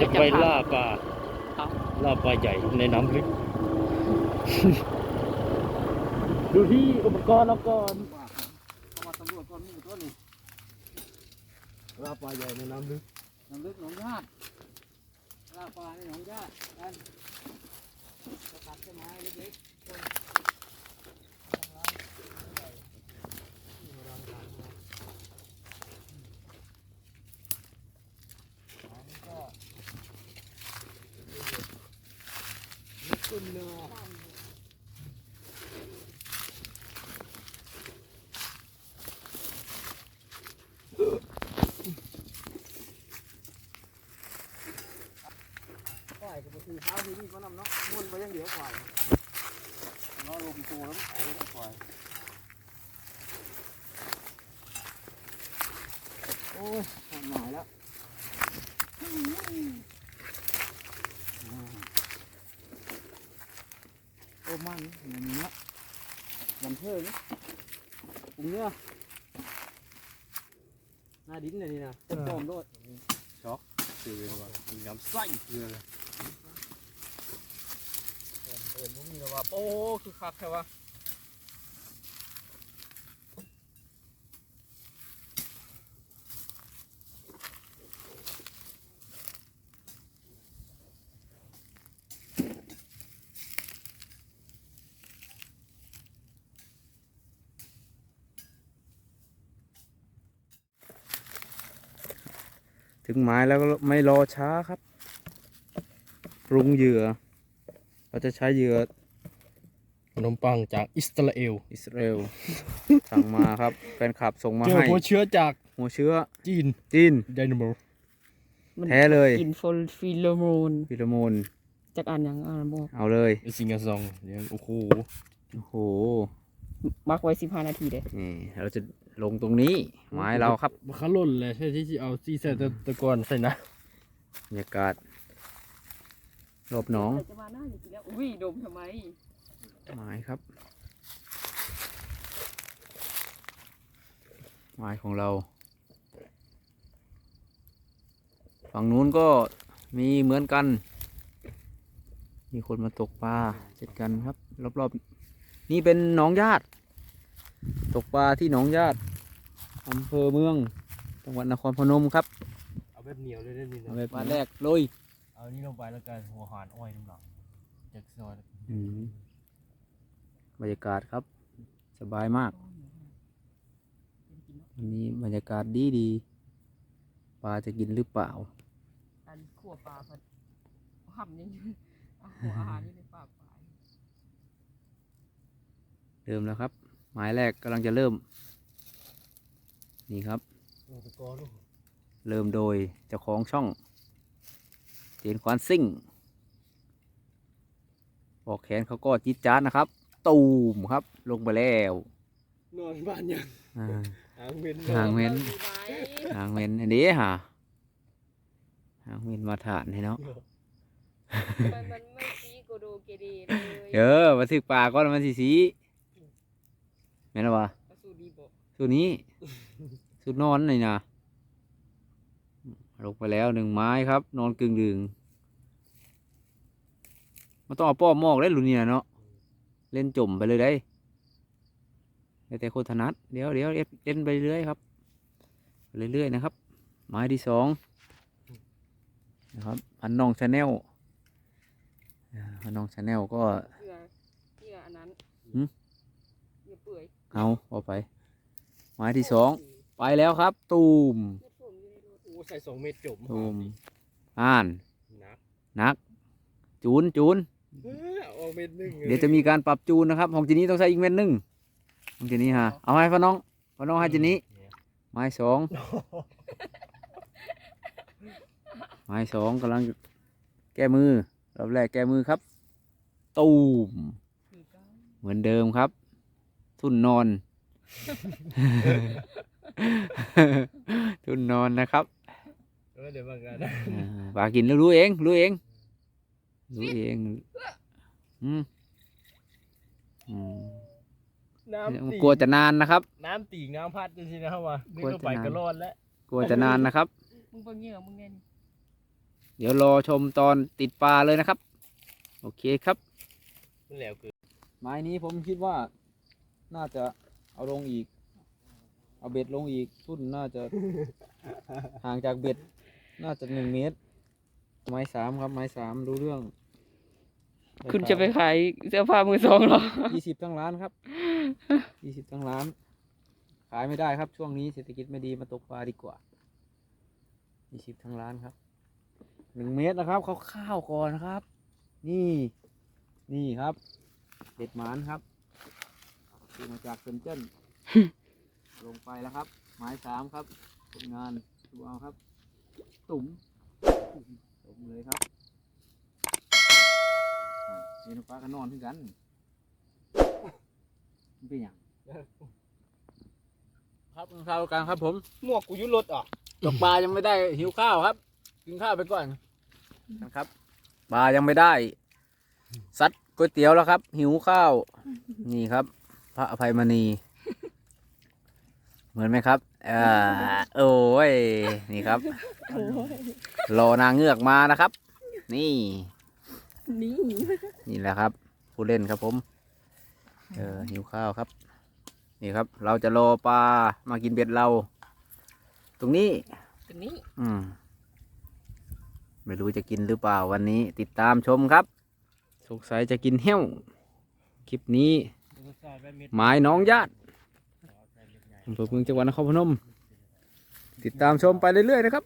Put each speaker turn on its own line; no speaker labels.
จะไปล่าปลา
เอา
ล่าปลาใหญ่ในน้ำลึก ดูที่อุปกรณ์เราก่อน
เข้ามาสำรวจก่อนนี่ตัวนี้
ล่าปลาใหญ่ในน้ำลึก
น้ำลึกหนองญาติลาปลาในหนองญาติกันจะตัดต้นไม้เล็กๆ ปล่อยกับคือเท้าที่นี่มันำเนาะม้วนไปยังเดียวปล่อยเนาะลงตัวแล้วโอ้ยปล่อยโอ้ยหน่อยแล้ว อ้มันอย่างนี้เนาะบันเทิงปุงเนื้อหน้าดิ้นเลยนี่นะต้นต้มโลด
คือว่ามีน้ำไส้เกลือเลย
เปิดมุ้งนี่แล้วว่าโอ้คือคักแค่ว่า
ถึงหมายแล้วก็ไม่รอช้าครับ ปรุงเหยื่อ เราจะใช้เหยื่อ
ขนมปังจากอิสราเอล
อิสราเอลสั่งมาครับแฟนคลับส่งมา
เจอ
ให้
หัวเชื้อจาก
หัวเชื้อ
จีน
จีน
ไดนาโม
แท้เลย
กินโฟลฟิโลโมน
ฟิโลโมน
จากอ่านอย่างอ่านบอก
เอาเลย
ไอซิงกาซองเดี๋ยวโอ้โห
โอ้โห
มักไว้สิบห้านาทีเลย
นี่เราจะ ลงตรงนี้หมายเราครับ
มันขาล่นเลยใช่ที่เอาซีใส่ตะตะกอนใส่นะ
บรรยากาศรอบหนอง
จะมาหน้าจริงแล้วอุ้ยดมทำไม
หมายครับหมายของเรา ฝั่งนู้นก็มีเหมือนกัน มีคนมาตกปลาเช่นกันครับ รอบๆ นี่เป็นหนองญาติ ตกปลาที่หนองญาติ อำเภอเมือง จังหวัดนครพนมครับ
เอาแบบเหนียวเลยนี่
เอาไปปลาแรกลุย
เอานี่ลงไปแล้วกันหัวหานอ้อยน้ำหลังจากซอย
อืมบรรยากาศครับ สบายมากวันนี้บรรยากาศดีดีๆปลาจะกินหรือเปล่า
อันขั่วปลาพัดห่ำยังอยู่เอาหัวอาหารนี่ในปากปลา
เริ่มแล้วครับ หมายแรกกำลังจะเริ่ม นี่ครับ
ตะกอน
เริ่มโดยเจ้าของช่อง เจนควานซิ่งปอกแขนเขาก็จิดจาดนะครับ ตูมครับ ลงไปแล้ว
นอนบ้านยัง
อ่า
หางเว้น
หางเว้น
มีไหม
หางเว้นอันนี้ฮะหางเว้นมาฐานให้เนาะ
มันมันไม่ซีโกโดเกเรเลย
เออมาถึกปลาก็มันสีสีแม่นบ่วะ ตรนี้สูตรนอนเลยนะลงไปแล้วหนึ่งไม้ครับ นอนกึ่งดึงมันต้องเอาป้อมมอกได้หรือเนี่ยเนาะเล่นจมไปเลยได้แล้วแต่คนถนัดเดี๋ยวเดี๋ยวเล่นไปเรื่อยครับไปเรื่อยๆนะครับ ไม้ที่สองนะครับพันนองชาแนลพันนองชาแนลก็
เกลือเกลืออันนั้น
หืม
เกลือเปื่อย
เอาเอาไป ไม้ที่สองไปแล้วครับ ตูม
เกลือผมอยู่ในรถ
โอ้ใส่สองเม็ดจม
ตูมอ่าน
นัก
นัก จูนจูน
เออเอาเม็ดหนึ่ง
เดี๋ยวจะมีการปรับจูนนะครับของจีนี้ต้องใช้อีกเม็ดหนึ่งของจีนี้ฮะเอาให้พ่อน้องพ่อน้องให้จีนี้ไม้สองไม้สองกำลังแก้มือรอบแรกแก้มือครับ ตูม
คือเก้า
เหมือนเดิมครับ ทุ่นนอน ทุ่นนอนนะครับ
เออเดี๋ยวมากัน
อ่าปลากินแล้วรู้เอง รู้เอง รู้เองอืมอืม
น้ำตี
กลัวจะนานนะครับ
น้ำตีน้ำพัดจริงๆนะครับว่านึก
กลัว
ว่าไป
จะนาน
ก็รอดแล้ว
กลัวจะนานนะครับ
มึงเบิ่งเหงื่อมึงไงนี่
เดี๋ยวรอชมตอนติดปลาเลยนะครับ โอเคครับ
มันแล้วคือ
ไม้นี้ผมคิดว่าน่าจะ เอาลงอีก เอาเบ็ดลงอีกทุ่นน่าจะห่างจากเบ็ด น่าจะหนึ่งเมตร ไม้สามครับ ไม้สามรู้เรื่อง
คุณจะไปขายเสื้อผ้ามือสองเหรอ
ยี่สิบทั้งร้านครับยี่สิบทั้งร้าน ขายไม่ได้ครับ ช่วงนี้เศรษฐกิจไม่ดีมาตกปลาดีกว่ายี่สิบทั้งร้านครับหนึ่งเมตรนะครับเขาข้าวๆก่อนนะครับ นี่ นี่ครับ เด็ดหมานครับ ซื้อมาจากเซนเจิ้นลงไปแล้วครับไม้สามครับผลงานดูเอาครับ ตุ่มตุ่มเลยครับอ่าเรียนปลากันนอนที่กันมันเป็นอย่างครับข้าวกลางครับ ผม
หมวกกูยุรถอะ
ตกปลายังไม่ได้หิวข้าวครับ กินข้าวไปก่อนนะครับปลายังไม่ได้ซัดก๋วยเตี๋ยวแล้วครับ หิวข้าว นี่ครับ พระอภัยมณี เหมือนไหมครับเออโอ้ย นี่ครับ รอนางเงือกมานะครับ นี่
นี่
นี่แหละครับ ผู้เล่นครับผม เออหิวข้าวครับ นี่ครับ เราจะรอปลามากินเบ็ดเรา ตรงนี้
ตัวนี้
อืมไม่รู้จะกินหรือเปล่าวันนี้ ติดตามชมครับ สงสัยจะกินเหี้ยว คลิปนี้ หมายน้องญาติอำเภอเมืองจังหวัดนครพนม ติดตามชมไปเรื่อยๆนะครับ